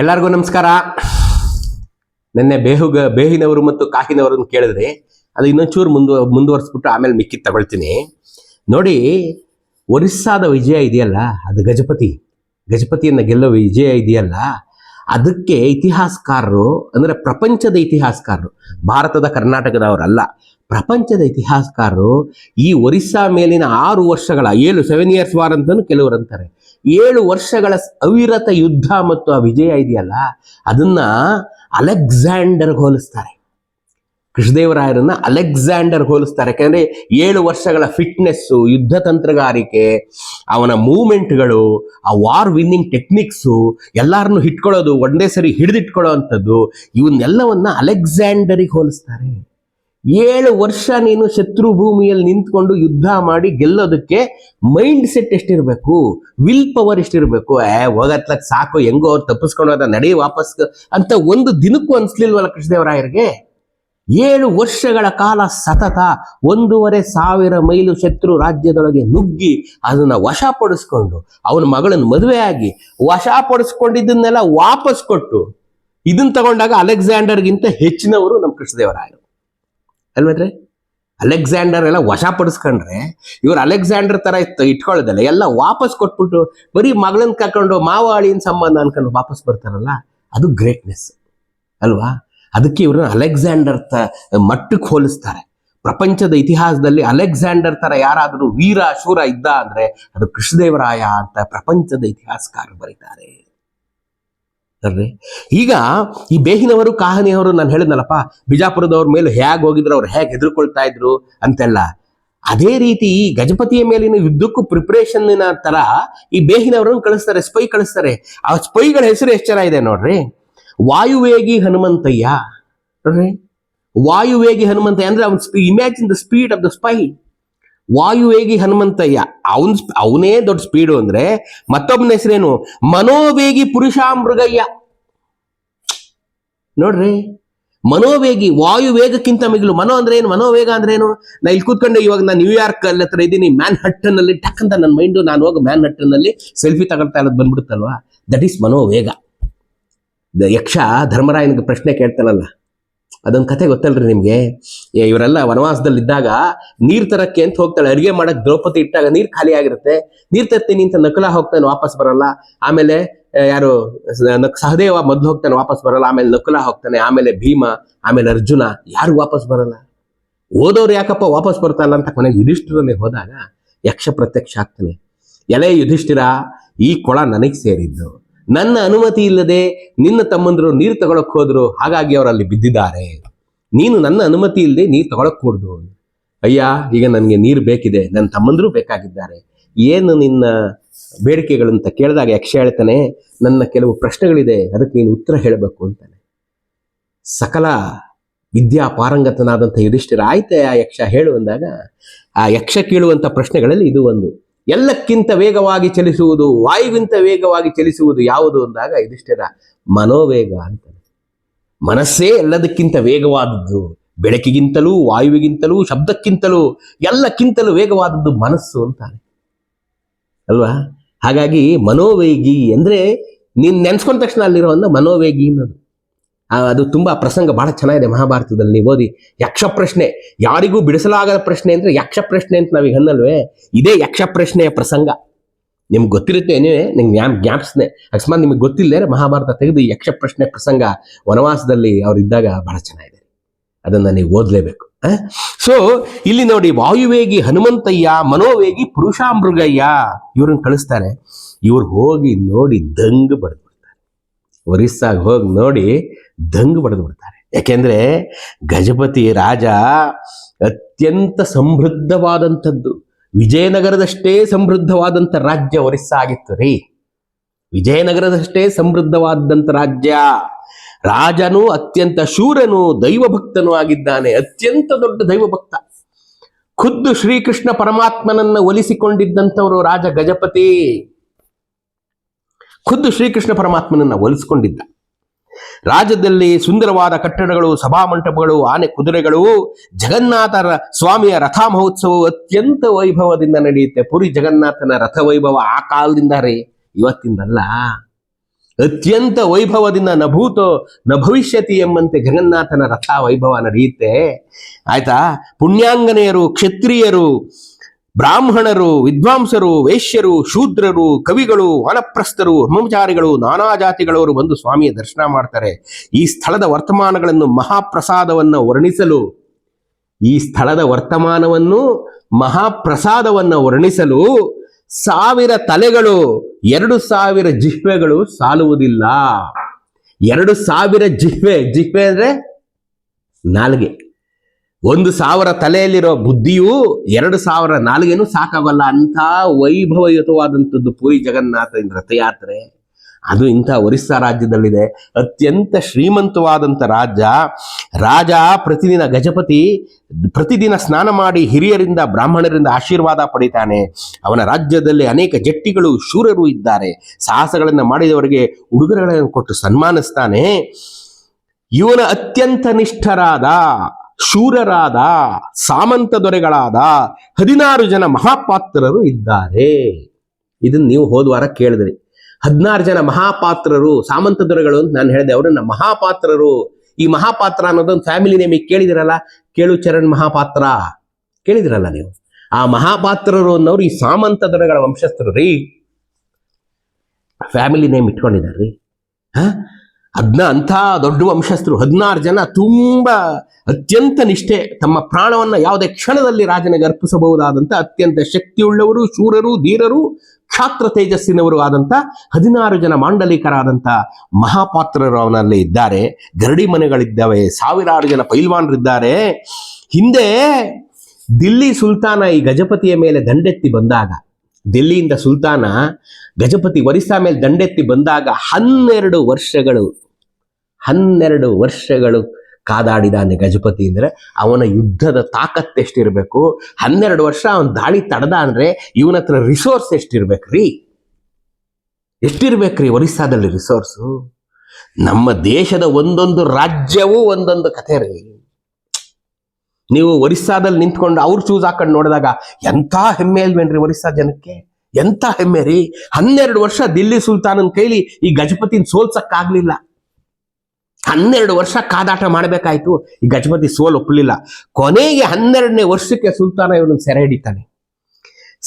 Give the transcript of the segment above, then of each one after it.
ಎಲ್ಲರಿಗೂ ನಮಸ್ಕಾರ. ನಿನ್ನೆ ಬೇಹುಗ, ಬೇಹಿನವರು ಮತ್ತು ಕಾಹಿನವರನ್ನು ಕೇಳಿದ್ರೆ ಅದು ಇನ್ನೊಂಚೂರು ಮುಂದು, ಮುಂದುವರಿಸ್ಬಿಟ್ಟು ಆಮೇಲೆ ಮಿಕ್ಕಿ ತಗೊಳ್ತೀನಿ. ನೋಡಿ, ಒರಿಸ್ಸಾದ ವಿಜಯ ಇದೆಯಲ್ಲ, ಅದು ಗಜಪತಿ. ಗಜಪತಿಯನ್ನು ಗೆಲ್ಲೋ ವಿಜಯ ಇದೆಯಲ್ಲ, ಅದಕ್ಕೆ ಇತಿಹಾಸಕಾರರು, ಅಂದರೆ ಪ್ರಪಂಚದ ಇತಿಹಾಸಕಾರರು, ಭಾರತದ ಕರ್ನಾಟಕದವರಲ್ಲ, ಪ್ರಪಂಚದ ಇತಿಹಾಸಕಾರರು ಈ ಒರಿಸ್ಸಾ ಮೇಲಿನ ಆರು ವರ್ಷಗಳ, ಏಳು ಸೆವೆನ್ ಇಯರ್ಸ್ ವಾರ್ ಅಂತಲೂ ಕೆಲವರು ಅಂತಾರೆ. ಏಳು ವರ್ಷಗಳ ಅವಿರತ ಯುದ್ಧ ಮತ್ತು ಆ ವಿಜಯ ಇದೆಯಲ್ಲ, ಅದನ್ನ ಅಲೆಕ್ಸಾಂಡರ್ ಹೋಲಿಸ್ತಾರೆ. ಕೃಷ್ಣದೇವರಾಯರನ್ನ ಅಲೆಕ್ಸಾಂಡರ್ ಹೋಲಿಸ್ತಾರೆ. ಯಾಕಂದ್ರೆ ಏಳು ವರ್ಷಗಳ ಫಿಟ್ನೆಸ್ಸು, ಯುದ್ಧ ತಂತ್ರಗಾರಿಕೆ, ಅವನ ಮೂಮೆಂಟ್ಗಳು ಆ ವಾರ್ ವಿನ್ನಿಂಗ್ ಟೆಕ್ನಿಕ್ಸು ಎಲ್ಲರನ್ನು ಹಿಟ್ಕೊಳ್ಳೋದು, ಒಂದೇ ಸರಿ ಹಿಡಿದಿಟ್ಕೊಳ್ಳೋ ಅಂಥದ್ದು, ಇವನ್ನೆಲ್ಲವನ್ನ ಅಲೆಕ್ಸಾಂಡರಿಗೆ ಹೋಲಿಸ್ತಾರೆ. ಏಳು ವರ್ಷ ನೀನು ಶತ್ರು ಭೂಮಿಯಲ್ಲಿ ನಿಂತ್ಕೊಂಡು ಯುದ್ಧ ಮಾಡಿ ಗೆಲ್ಲೋದಕ್ಕೆ ಮೈಂಡ್ ಸೆಟ್ ಎಷ್ಟಿರಬೇಕು? ವಿಲ್ ಪವರ್ ಎಷ್ಟಿರಬೇಕು? ಏ, ಹೋಗತ್ಲಕ್ ಸಾಕು, ಹೆಂಗೋ ಅವ್ರು ತಪ್ಪಿಸ್ಕೊಂಡು ಹೋದ, ನಡಿ ವಾಪಸ್ ಅಂತ ಒಂದು ದಿನಕ್ಕೂ ಅನ್ಸ್ಲಿಲ್ವಲ್ಲ ಕೃಷ್ಣದೇವರಾಯರಿಗೆ? ಏಳು ವರ್ಷಗಳ ಕಾಲ ಸತತ ಒಂದೂವರೆ ಸಾವಿರ ಮೈಲು ಶತ್ರು ರಾಜ್ಯದೊಳಗೆ ನುಗ್ಗಿ ಅದನ್ನ ವಶಪಡಿಸ್ಕೊಂಡು ಅವನ ಮಗಳನ್ನು ಮದುವೆ ಆಗಿ ವಶಪಡಿಸ್ಕೊಂಡಿದ್ದನ್ನೆಲ್ಲ ವಾಪಸ್ ಕೊಟ್ಟು ಇದನ್ನ ತಗೊಂಡಾಗ ಅಲೆಕ್ಸಾಂಡರ್ಗಿಂತ ಹೆಚ್ಚಿನವರು ನಮ್ಮ ಕೃಷ್ಣದೇವರಾಯರು. ಅಲ್ವೇನ್ರಿ ಅಲೆಕ್ಸಾಂಡರ್ ಎಲ್ಲ ವಶಪಡಿಸ್ಕೊಂಡ್ರೆ ಇವ್ರು ಅಲೆಕ್ಸಾಂಡರ್ ತರ ಇಟ್ಕೊಳ್ಳೋದಲ್ಲ ಎಲ್ಲ ವಾಪಸ್ ಕೊಟ್ಬಿಟ್ಟು ಬರೀ ಮಗಳನ್ನ ಕರ್ಕೊಂಡು ಮಾವ ಅಳಿಯನ್ ಸಂಬಂಧ ಅನ್ಕೊಂಡು ವಾಪಸ್ ಬರ್ತಾರಲ್ಲ, ಅದು ಗ್ರೇಟ್ನೆಸ್ ಅಲ್ವಾ? ಅದಕ್ಕೆ ಇವ್ರನ್ನ ಅಲೆಕ್ಸಾಂಡರ್ ತ ಮಟ್ಟಕ್ಕೆ ಹೋಲಿಸ್ತಾರೆ. ಪ್ರಪಂಚದ ಇತಿಹಾಸದಲ್ಲಿ ಅಲೆಕ್ಸಾಂಡರ್ ತರ ಯಾರಾದರೂ ವೀರ ಶೂರ ಇದ್ದ ಅಂದ್ರೆ ಅದು ಕೃಷ್ಣದೇವರಾಯ ಅಂತ ಪ್ರಪಂಚದ ಇತಿಹಾಸಕಾರರು ಬರೀತಾರೆ. ಅಲ್ರಿ ಈಗ ಈ ಬೇಹಿನವರು, ಕಾಹನಿಯವರು ನಾನು ಹೇಳಿದ್ನಲ್ಲಪ್ಪ, ಬಿಜಾಪುರದವ್ರ ಮೇಲೆ ಹೇಗೆ ಹೋಗಿದ್ರು, ಅವ್ರು ಹೇಗೆ ಹೆದರ್ಕೊಳ್ತಾ ಇದ್ರು ಅಂತೆಲ್ಲ. ಅದೇ ರೀತಿ ಈ ಗಜಪತಿಯ ಮೇಲಿನ ಯುದ್ಧಕ್ಕೂ ಪ್ರಿಪ್ರೇಷನ್ನ ತರ ಈ ಬೇಹಿನವರನ್ನು ಕಳಿಸ್ತಾರೆ ಸ್ಪೈ ಕಳಿಸ್ತಾರೆ. ಆ ಸ್ಪೈಗಳ ಹೆಸರು ಎಷ್ಟು ಜನ ಇದೆ ನೋಡ್ರಿ? ವಾಯುವೇಗಿ ಹನುಮಂತಯ್ಯ. ನೋಡ್ರಿ? ವಾಯುವೇಗಿ ಹನುಮಂತಯ್ಯ ಅಂದ್ರೆ ಅವ್ನ imagine the speed of the spy ವಾಯುವೇಗಿ Hanumanthaiah, ಅವನ್ ಅವನೇ ದೊಡ್ಡ ಸ್ಪೀಡು ಅಂದ್ರೆ ಮತ್ತೊಬ್ಬನ ಹೆಸರೇನು? ಮನೋವೇಗಿ ಪುರುಷಾಮೃಗಯ್ಯ. ನೋಡ್ರಿ, ಮನೋವೇಗಿ ವಾಯು ವೇಗಕ್ಕಿಂತ ಮಿಗಿಲು. ಮನೋ ಅಂದ್ರೆ ಏನು ಮನೋವೇಗ ಅಂದ್ರೆ ಏನು ನಾ ಇಲ್ಲಿ ಕೂತ್ಕೊಂಡು, ಇವಾಗ ನಾನು ನ್ಯೂಯಾರ್ಕ್ ಅಲ್ಲಿ ಹತ್ರ ಇದ್ದೀನಿ ಮ್ಯಾನ್ ಹಟ್ಟನ್ ಅಲ್ಲಿ ಟಕ್ ಅಂತ ನನ್ನ ಮೈಂಡು ನಾನು ಹೋಗಿ ಮ್ಯಾನ್ ಹಟ್ಟನ್ ಅಲ್ಲಿ ಸೆಲ್ಫಿ ತಗೊಳ್ತಾ ಇರೋದು ಬಂದ್ಬಿಡುತ್ತಲ್ವಾ? That is ಮನೋವೇಗ. ಯಕ್ಷ ಧರ್ಮರಾಯನಿಗೆ ಪ್ರಶ್ನೆ ಕೇಳ್ತಾನಲ್ಲ. ಅದೊಂದು ಕತೆ ಗೊತ್ತಲ್ರಿ ನಿಮ್ಗೆ? ಇವರೆಲ್ಲ ವನವಾಸದಲ್ಲಿದ್ದಾಗ ನೀರ್ ತರಕ್ಕೆ ಅಂತ ಹೋಗ್ತಾಳೆ. ಅಡಿಗೆ ಮಾಡಕ್ ದ್ರೌಪದಿ ಇಟ್ಟಾಗ ನೀರ್ ಖಾಲಿ ಆಗಿರುತ್ತೆ. ನೀರ್ ತರ್ತೀನಿ ಅಂತ ನಕಲ ಹೋಗ್ತಾನೆ, ವಾಪಸ್ ಬರಲ್ಲ. ಆಮೇಲೆ ಯಾರು ಸಹದೇವ ಮೊದ್ಲು ಹೋಗ್ತಾನೆ, ವಾಪಸ್ ಬರಲ್ಲ, ಆಮೇಲೆ ನಕುಲ ಹೋಗ್ತಾನೆ, ಆಮೇಲೆ ಭೀಮ, ಆಮೇಲೆ ಅರ್ಜುನ, ಯಾರು ವಾಪಸ್ ಬರಲ್ಲ? ಓದೋರು ಯಾಕಪ್ಪ ವಾಪಸ್ ಬರ್ತಾರಲ್ಲ ಅಂತ ಕೊನೆಗೆ ಯುಧಿಷ್ಠಿರನೇ ಹೋದಾಗ ಯಕ್ಷ ಪ್ರತ್ಯಕ್ಷ ಆಗ್ತಾನೆ. ಎಲೆ ಯುಧಿಷ್ಠಿರ, ಈ ಕೊಳ ನನಗೆ ಸೇರಿದ್ದು. ನನ್ನ ಅನುಮತಿ ಇಲ್ಲದೆ ನಿನ್ನ ತಮ್ಮಂದರು ನೀರು ತಗೊಳಕ್ ಹೋದ್ರು, ಹಾಗಾಗಿ ಅವರಲ್ಲಿ ಬಿದ್ದಿದ್ದಾರೆ. ನೀನು ನನ್ನ ಅನುಮತಿ ಇಲ್ಲದೆ ನೀರು ತಗೊಳಕ್ ಕೂಡ್ದು ಅಯ್ಯ, ಈಗ ನನಗೆ ನೀರು ಬೇಕಿದೆ ನನ್ನ ತಮ್ಮಂದರು ಬೇಕಾಗಿದ್ದಾರೆ. ಏನು ನಿನ್ನ ಬೇಡಿಕೆಗಳಂತ ಕೇಳಿದಾಗ ಯಕ್ಷ ಹೇಳ್ತಾನೆ, ನನ್ನ ಕೆಲವು ಪ್ರಶ್ನೆಗಳಿದೆ, ಅದಕ್ಕೆ ನೀನು ಉತ್ತರ ಹೇಳಬೇಕು ಅಂತಾನೆ. ಸಕಲ ವಿದ್ಯಾ ಪಾರಂಗತನಾದಂಥ ಯುಧಿಷ್ಠಿರ, ಆಯ್ತೆ ಆ ಯಕ್ಷ ಹೇಳು ಅಂದಾಗ, ಆ ಯಕ್ಷ ಕೇಳುವಂಥ ಪ್ರಶ್ನೆಗಳಲ್ಲಿ ಇದು ಒಂದು. ಎಲ್ಲಕ್ಕಿಂತ ವೇಗವಾಗಿ ಚಲಿಸುವುದು, ವಾಯುವಿಂತ ವೇಗವಾಗಿ ಚಲಿಸುವುದು ಯಾವುದು ಅಂದಾಗ ಯುಧಿಷ್ಠಿರ, ಮನೋವೇಗ ಅಂತ ಮನಸ್ಸೇ ಎಲ್ಲದಕ್ಕಿಂತ ವೇಗವಾದದ್ದು, ಬೆಳಕಿಗಿಂತಲೂ ವಾಯುವಿಗಿಂತಲೂ ಶಬ್ದಕ್ಕಿಂತಲೂ ಎಲ್ಲಕ್ಕಿಂತಲೂ ವೇಗವಾದದ್ದು ಮನಸ್ಸು ಅಂತಾನೆ. ಅಲ್ವಾ? ಹಾಗಾಗಿ ಮನೋವೇಗಿ ಅಂದರೆ ನೀನು ನೆನೆಸ್ಕೊಂಡ ತಕ್ಷಣ ಅಲ್ಲಿರುವಂತ ಮನೋವೇಗಿ ಅನ್ನೋದು. ಅದು ತುಂಬಾ ಪ್ರಸಂಗ ಬಹಳ ಚೆನ್ನಾಗಿದೆ ಮಹಾಭಾರತದಲ್ಲಿ. ನೀವು ಓದಿ ಯಕ್ಷ ಪ್ರಶ್ನೆ ಯಾರಿಗೂ ಬಿಡಿಸಲಾಗದ ಪ್ರಶ್ನೆ ಅಂದ್ರೆ ಯಕ್ಷ ಪ್ರಶ್ನೆ ಅಂತ ನಾವೀಗ ಅನ್ನಲ್ವೇ? ಇದೇ ಯಕ್ಷ ಪ್ರಶ್ನೆಯ ಪ್ರಸಂಗ. ನಿಮ್ಗೆ ಗೊತ್ತಿರುತ್ತೆ ಏನೇ ನಿಮ್ಗೆ ಜ್ಞಾಪ ಜ್ಞಾಪಿಸ್ನೆ ಅಕಸ್ಮಾತ್ ನಿಮಗೆ ಗೊತ್ತಿಲ್ಲದೆ ಮಹಾಭಾರತ ತೆಗೆದು ಯಕ್ಷ ಪ್ರಶ್ನೆ ಪ್ರಸಂಗ ವನವಾಸದಲ್ಲಿ ಅವರಿದ್ದಾಗ ಬಹಳ ಚೆನ್ನಾಗಿದೆ. ಅದನ್ನ ನೀವು ಓದಲೇಬೇಕು ಸೊ ಇಲ್ಲಿ ನೋಡಿ ವಾಯುವೇಗಿ ಹನುಮಂತಯ್ಯ, ಮನೋವೇಗಿ ಪುರುಷಾಮೃಗಯ್ಯ ಇವ್ರನ್ನ ಕಳಿಸ್ತಾರೆ. ಇವ್ರು ಹೋಗಿ ನೋಡಿ ದಂಗ್ ಬಡ್ದು ಬಿಡ್ತಾರೆ. ಒರಿಸ್ಸಾಗ ಹೋಗಿ ನೋಡಿ ದಂಗ್ ಬಡ್ದು ಬಿಡ್ತಾರೆ. ಯಾಕೆಂದ್ರೆ ಗಜಪತಿ ರಾಜ ಅತ್ಯಂತ ಸಮೃದ್ಧವಾದಂಥದ್ದು. ವಿಜಯನಗರದಷ್ಟೇ ಸಮೃದ್ಧವಾದಂಥ ರಾಜ್ಯ ಒರಿಸ್ಸಾ ಆಗಿತ್ತು ರೀ. ವಿಜಯನಗರದಷ್ಟೇ ಸಮೃದ್ಧವಾದಂಥ ರಾಜ್ಯ. ರಾಜನು ಅತ್ಯಂತ ಶೂರನು ದೈವಭಕ್ತನೂ ಆಗಿದ್ದಾನೆ. ಅತ್ಯಂತ ದೊಡ್ಡ ದೈವಭಕ್ತ. ಖುದ್ದು ಶ್ರೀಕೃಷ್ಣ ಪರಮಾತ್ಮನನ್ನ ಒಲಿಸಿಕೊಂಡಿದ್ದಂಥವರು ರಾಜ ಗಜಪತಿ. ಖುದ್ದು ಶ್ರೀಕೃಷ್ಣ ಪರಮಾತ್ಮನನ್ನ ಒಲಿಸಿಕೊಂಡಿದ್ದ. ರಾಜ್ಯದಲ್ಲಿ ಸುಂದರವಾದ ಕಟ್ಟಡಗಳು ಸಭಾಮಂಟಪಗಳು ಆನೆ ಕುದುರೆಗಳು, ಜಗನ್ನಾಥರ ಸ್ವಾಮಿಯ ರಥ ಮಹೋತ್ಸವವು ಅತ್ಯಂತ ವೈಭವದಿಂದ ನಡೆಯುತ್ತೆ. ಪುರಿ ಜಗನ್ನಾಥನ ರಥ ವೈಭವ ಆ ರೀ ಇವತ್ತಿಂದಲ್ಲ. ಅತ್ಯಂತ ವೈಭವದಿಂದ ನಭೂತೋ ನ ಭವಿಷ್ಯತಿ ಎಂಬಂತೆ ಜಗನ್ನಾಥನ ರಥ ವೈಭವ ನಡೆಯುತ್ತೆ ಆಯ್ತಾ? ಪುಣ್ಯಾಂಗನೆಯರು, ಕ್ಷತ್ರಿಯರು, ಬ್ರಾಹ್ಮಣರು, ವಿದ್ವಾಂಸರು, ವೈಶ್ಯರು, ಶೂದ್ರರು, ಕವಿಗಳು, ವಾನಪ್ರಸ್ಥರು, ಬ್ರಹ್ಮಚಾರಿಗಳು, ನಾನಾ ಜಾತಿಗಳವರು ಬಂದು ಸ್ವಾಮಿಯ ದರ್ಶನ ಮಾಡ್ತಾರೆ. ಈ ಸ್ಥಳದ ವರ್ತಮಾನಗಳನ್ನು ಮಹಾಪ್ರಸಾದವನ್ನು ವರ್ಣಿಸಲು, ಈ ಸ್ಥಳದ ವರ್ತಮಾನವನ್ನು ಮಹಾಪ್ರಸಾದವನ್ನು ವರ್ಣಿಸಲು ಸಾವಿರ ತಲೆಗಳು, ಎರಡು ಸಾವಿರ ಜಿಹ್ವೆಗಳು ಸಾಲುವುದಿಲ್ಲ. ಎರಡು ಸಾವಿರ ಜಿಹ್ವೆ ಜಿಹ್ವೆ ಅಂದ್ರೆ ನಾಲ್ಗೆ. ಒಂದು ಸಾವಿರ ತಲೆಯಲ್ಲಿರೋ ಬುದ್ಧಿಯು ಎರಡು ಸಾವಿರ ನಾಲ್ಗೆನೂ ಸಾಕಾಗಲ್ಲ ಅಂತ ವೈಭವಯುತವಾದಂಥದ್ದು ಪುರಿ ಜಗನ್ನಾಥ ರಥಯಾತ್ರೆ ಅದು ಇಂಥ ಒರಿಸ್ಸಾ ರಾಜ್ಯದಲ್ಲಿದೆ. ಅತ್ಯಂತ ಶ್ರೀಮಂತವಾದಂಥ ರಾಜ್ಯ. ರಾಜ ಪ್ರತಿದಿನ ಗಜಪತಿ ಪ್ರತಿದಿನ ಸ್ನಾನ ಮಾಡಿ ಹಿರಿಯರಿಂದ, ಬ್ರಾಹ್ಮಣರಿಂದ ಆಶೀರ್ವಾದ ಪಡಿತಾನೆ. ಅವನ ರಾಜ್ಯದಲ್ಲಿ ಅನೇಕ ಜಟ್ಟಿಗಳು ಶೂರರು ಇದ್ದಾರೆ. ಸಾಹಸಗಳನ್ನು ಮಾಡಿದವರಿಗೆ ಉಡುಗೊರೆಗಳನ್ನು ಕೊಟ್ಟು ಸನ್ಮಾನಿಸ್ತಾನೆ. ಇವನ ಅತ್ಯಂತ ನಿಷ್ಠರಾದ, ಶೂರರಾದ, ಸಾಮಂತ ದೊರೆಗಳಾದ ಹದಿನಾರು ಜನ ಮಹಾಪಾತ್ರರು ಇದ್ದಾರೆ. ಇದನ್ನು ನೀವು ಹೋದ್ವಾರ ಕೇಳಿದ್ರಿ. ಹದಿನಾರು ಜನ ಮಹಾಪಾತ್ರರು, ಸಾಮಂತ ದೊರೆಗಳು ಅಂತ ನಾನು ಹೇಳಿದೆ, ಅವರನ್ನ ಮಹಾಪಾತ್ರರು. ಈ ಮಹಾಪಾತ್ರ ಅನ್ನೋದೊಂದು ಫ್ಯಾಮಿಲಿ ನೇಮ್ ಕೇಳಿದಿರಲ್ಲ? ಕೇಳು ಚರಣ್ ಮಹಾಪಾತ್ರ. ಕೇಳಿದಿರಲ್ಲ ನೀವು? ಆ ಮಹಾಪಾತ್ರರು ಅನ್ನೋರು ಈ ಸಾಮಂತ ದೊರೆಗಳ ವಂಶಸ್ಥರು ರೀ. ಫ್ಯಾಮಿಲಿ ನೇಮ್ ಇಟ್ಕೊಂಡಿದ್ದಾರೆ ಹಾ? ಅದ್ನ ಅಂಥ ದೊಡ್ಡ ವಂಶಸ್ಥರು, ಹದಿನಾರು ಜನ ತುಂಬಾ ಅತ್ಯಂತ ನಿಷ್ಠೆ, ತಮ್ಮ ಪ್ರಾಣವನ್ನ ಯಾವುದೇ ಕ್ಷಣದಲ್ಲಿ ರಾಜನಿಗೆ ಅರ್ಪಿಸಬಹುದಾದಂತ ಅತ್ಯಂತ ಶಕ್ತಿಯುಳ್ಳವರು, ಶೂರರು, ಧೀರರು ಕ್ಷಾತ್ರ ತೇಜಸ್ಸಿನವರು ಆದಂತ ಹದಿನಾರು ಜನ ಮಾಂಡಲಿಕರಾದಂತ ಮಹಾಪಾತ್ರರು ಅವನಲ್ಲಿ ಇದ್ದಾರೆ. ಗರಡಿ ಮನೆಗಳಿದ್ದಾವೆ, ಸಾವಿರಾರು ಜನ ಪೈಲ್ವಾನರಿದ್ದಾರೆ. ಹಿಂದೆ ದಿಲ್ಲಿ ಸುಲ್ತಾನ ಈ ಗಜಪತಿಯ ಮೇಲೆ ದಂಡೆತ್ತಿ ಬಂದಾಗ, ದಿಲ್ಲಿಯಿಂದ ಸುಲ್ತಾನ ಗಜಪತಿ ಒರಿಸ್ಸಾ ಮೇಲೆ ದಂಡೆತ್ತಿ ಬಂದಾಗ ಹನ್ನೆರಡು ವರ್ಷಗಳು ಹನ್ನೆರಡು ವರ್ಷಗಳು ಕಾದಾಡಿದಾನೆ ಗಜಪತಿ ಅಂದ್ರೆ ಅವನ ಯುದ್ಧದ ತಾಕತ್ ಎಷ್ಟಿರ್ಬೇಕು? ಹನ್ನೆರಡು ವರ್ಷ ಅವನ ದಾಳಿ ತಡೆದ ಅಂದ್ರೆ ಇವನ ಹತ್ರ ರಿಸೋರ್ಸ್ ಎಷ್ಟಿರ್ಬೇಕ್ರಿ? ಎಷ್ಟಿರ್ಬೇಕ್ರಿ ಒರಿಸ್ಸಾದಲ್ಲಿ ರಿಸೋರ್ಸು ನಮ್ಮ ದೇಶದ ಒಂದೊಂದು ರಾಜ್ಯವೂ ಒಂದೊಂದು ಕಥೆ ರೀ. ನೀವು ಒರಿಸ್ಸಾದಲ್ಲಿ ನಿಂತ್ಕೊಂಡು ಅವ್ರು ಚೂಸ್ ಹಾಕೊಂಡು ನೋಡಿದಾಗ ಎಂಥ ಹೆಮ್ಮೆ ಇಲ್ವೇನ್ರಿ ಒರಿಸ್ಸಾ ಜನಕ್ಕೆ? ಎಂಥ ಹೆಮ್ಮೆ ರೀ? ಹನ್ನೆರಡು ವರ್ಷ ದಿಲ್ಲಿ ಸುಲ್ತಾನನ ಕೈಲಿ ಈ ಗಜಪತಿನ ಸೋಲ್ಸಕ್ಕಾಗ್ಲಿಲ್ಲ. ಹನ್ನೆರಡು ವರ್ಷ ಕಾದಾಟ ಮಾಡಬೇಕಾಯ್ತು. ಈ ಗಜಪತಿ ಸೋಲ್ ಒಪ್ಪಲಿಲ್ಲ. ಕೊನೆಗೆ ಹನ್ನೆರಡನೇ ವರ್ಷಕ್ಕೆ ಸುಲ್ತಾನ ಇವನು ಸೆರೆ ಹಿಡಿತಾನೆ.